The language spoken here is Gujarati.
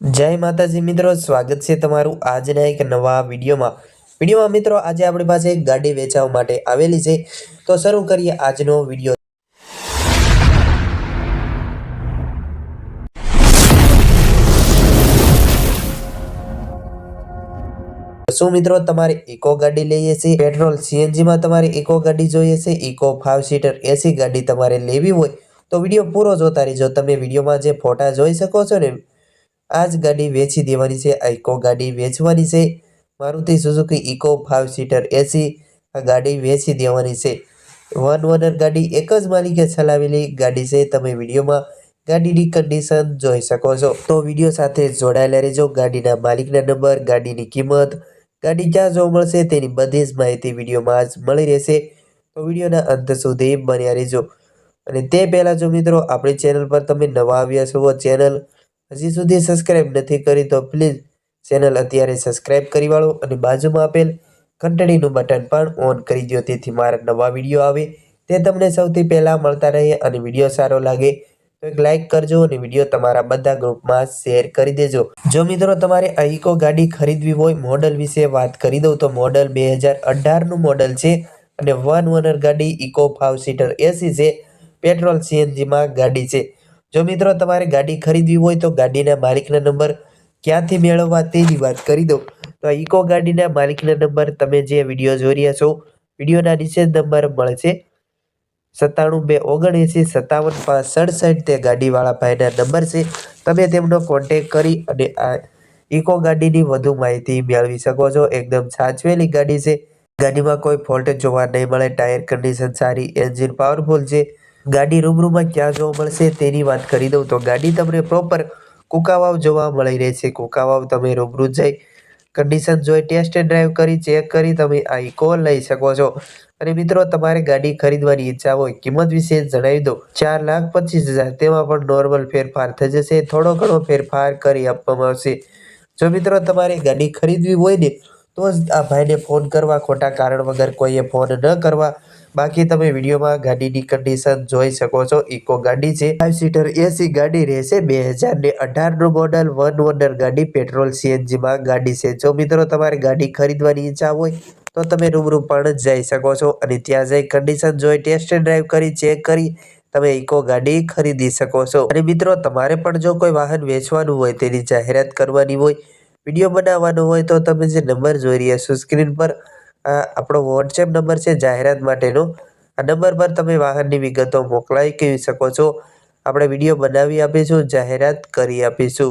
જય માતાજી મિત્રો, સ્વાગત છે તમારું આજના એક નવા વિડીયોમાં. વિડીયોમાં મિત્રો, આજે આપણી પાસે ગાડી વેચાવા માટે આવેલી છે. તો શરૂ કરીએ આજનો વીડિયો. શું મિત્રો, તમારે ઇકો ગાડી લઈએ છે? પેટ્રોલ સીએનજીમાં તમારે ઇકો ગાડી જોઈએ છે? ઇકો ફાઇવ સીટર એસી ગાડી તમારે લેવી હોય તો વીડિયો પૂરો જોતા રહેજો. તમે વિડીયોમાં જે ફોટા જોઈ શકો છો ને આ જ ગાડી વેચી દેવાની છે, આ ઇકો ગાડી વેચવાની છે. Maruti Suzuki Eeco five seater AC આ ગાડી વેચી દેવાની છે. વન ઓનર ગાડી એક જ માલિકે ચલાવેલી ગાડી છે, તમે વિડીયોમાં ગાડીની કન્ડિશન જોઈ શકો છો. તો વીડિયો સાથે જોડાયેલા રહેજો, ગાડીના માલિકના નંબર ગાડીની કિંમત, ગાડી ક્યાં જોવા મળશે તેની બધી જ માહિતી વિડીયોમાં જ મળી રહેશે. તો વિડીયોના અંત સુધી બન્યા રહેજો. અને તે પહેલાં જો મિત્રો, આપણી ચેનલ પર તમે નવા આવ્યા છો ચેનલ હજી સુધી સબસ્ક્રાઇબ નથી કરી તો પ્લીઝ ચેનલ અત્યારે સબસ્ક્રાઇબ કરી વાળો અને બાજુમાં આપેલ ઘંટડીનું બટન પણ ઓન કરી દો તેથી મારા નવા વીડિયો આવે તે તમને સૌથી પહેલાં મળતા રહે અને વીડિયો સારો લાગે તો એક લાઇક કરજો અને વીડિયો તમારા બધા ગ્રુપમાં શેર કરી દેજો. જો મિત્રો તમારે અહીકો ગાડી ખરીદવી હોય મોડલ વિશે વાત કરી દઉં તો મોડલ બે હજાર અઢારનું મોડલ છે અને વન ઓનર ગાડી ઇકો ફાઇવ સીટર એસી છે પેટ્રોલ સીએનજીમાં ગાડી છે. જો મિત્રો તમારે ગાડી ખરીદવી હોય તો ગાડીના માલિકના નંબર ક્યાંથી મેળવવા તેની વાત કરી દઉં તો ઇકો ગાડીના માલિકના નંબર તમે જે વીડિયો જોઈ રહ્યા છો, વિડીયોના નીચે નંબર નંબર મળશે. સત્તાણું બે ઓગણએંસી સત્તાવન પાંચ સડસઠ તે ગાડીવાળા ભાઈના નંબર છે. તમે તેમનો કોન્ટેક કરી અને આ ઇકો ગાડીની વધુ માહિતી મેળવી શકો છો. એકદમ સાચવેલી ગાડી છે. ગાડીમાં કોઈ ફોલ્ટ જોવા નહીં મળે. ટાયર કન્ડિશન સારી એન્જિન પાવરફુલ છે. ગાડી રૂબરૂમાં ક્યાં જોવા મળશે તેની વાત કરી દઉં. તો ગાડી તમને પ્રોપર કુકાવાવ જોવા મળી રહેશે. કુકાવાવ તમે રૂબરૂ જઈ કન્ડિશન જોઈ ટેસ્ટ ડ્રાઈવ કરી ચેક કરી તમે આ ઇકો લઈ શકો છો. અને મિત્રો, તમારે ગાડી ખરીદવાની ઈચ્છા હોય, કિંમત વિશે જણાવી દો ચાર લાખ પચીસ હજાર, તેમાં પણ નોર્મલ ફેરફાર થઈ જશે. થોડો ઘણો ફેરફાર કરી આપવામાં આવશે. જો મિત્રો, તમારે ગાડી ખરીદવી હોય ને તો જ આ ભાઈને ફોન કરવા, ખોટા કારણ વગર કોઈએ ફોન ન કરવા. બાકી તમે વિડીયોમાં ગાડીની કન્ડિશન જોઈ શકો છો. ઇકો ગાડી છે. ફાઇવ સીટર એસી ગાડી રહેશે. બે હજાર ને અઢારનું મોડલ વન ઓનર ગાડી પેટ્રોલ સીએનજીમાં ગાડી છે. જો મિત્રો તમારે ગાડી ખરીદવાની ઈચ્છા હોય, તો તમે રૂબરૂ પણ જઈ શકો છો અને ત્યાં જઈ કન્ડિશન જોઈ ટેસ્ટ ડ્રાઈવ કરી ચેક કરી, તમે ઇકો ગાડી ખરીદી શકો છો. અને મિત્રો, તમારે પણ જો કોઈ વાહન વેચવાનું હોય, તેની જાહેરાત કરવાની હોય વીડિયો બનાવવાનો હોય તો તમે જે નંબર જોઈ રહ્યા છો, સ્ક્રીન પર આપણો વોટ્સએપ નંબર છે, જાહેરાત માટેનો. આ નંબર પર તમે વાહનની વિગતો મોકલાવી કહી શકો છો. આપણે વીડિયો બનાવી આપીશું, જાહેરાત કરી આપીશું.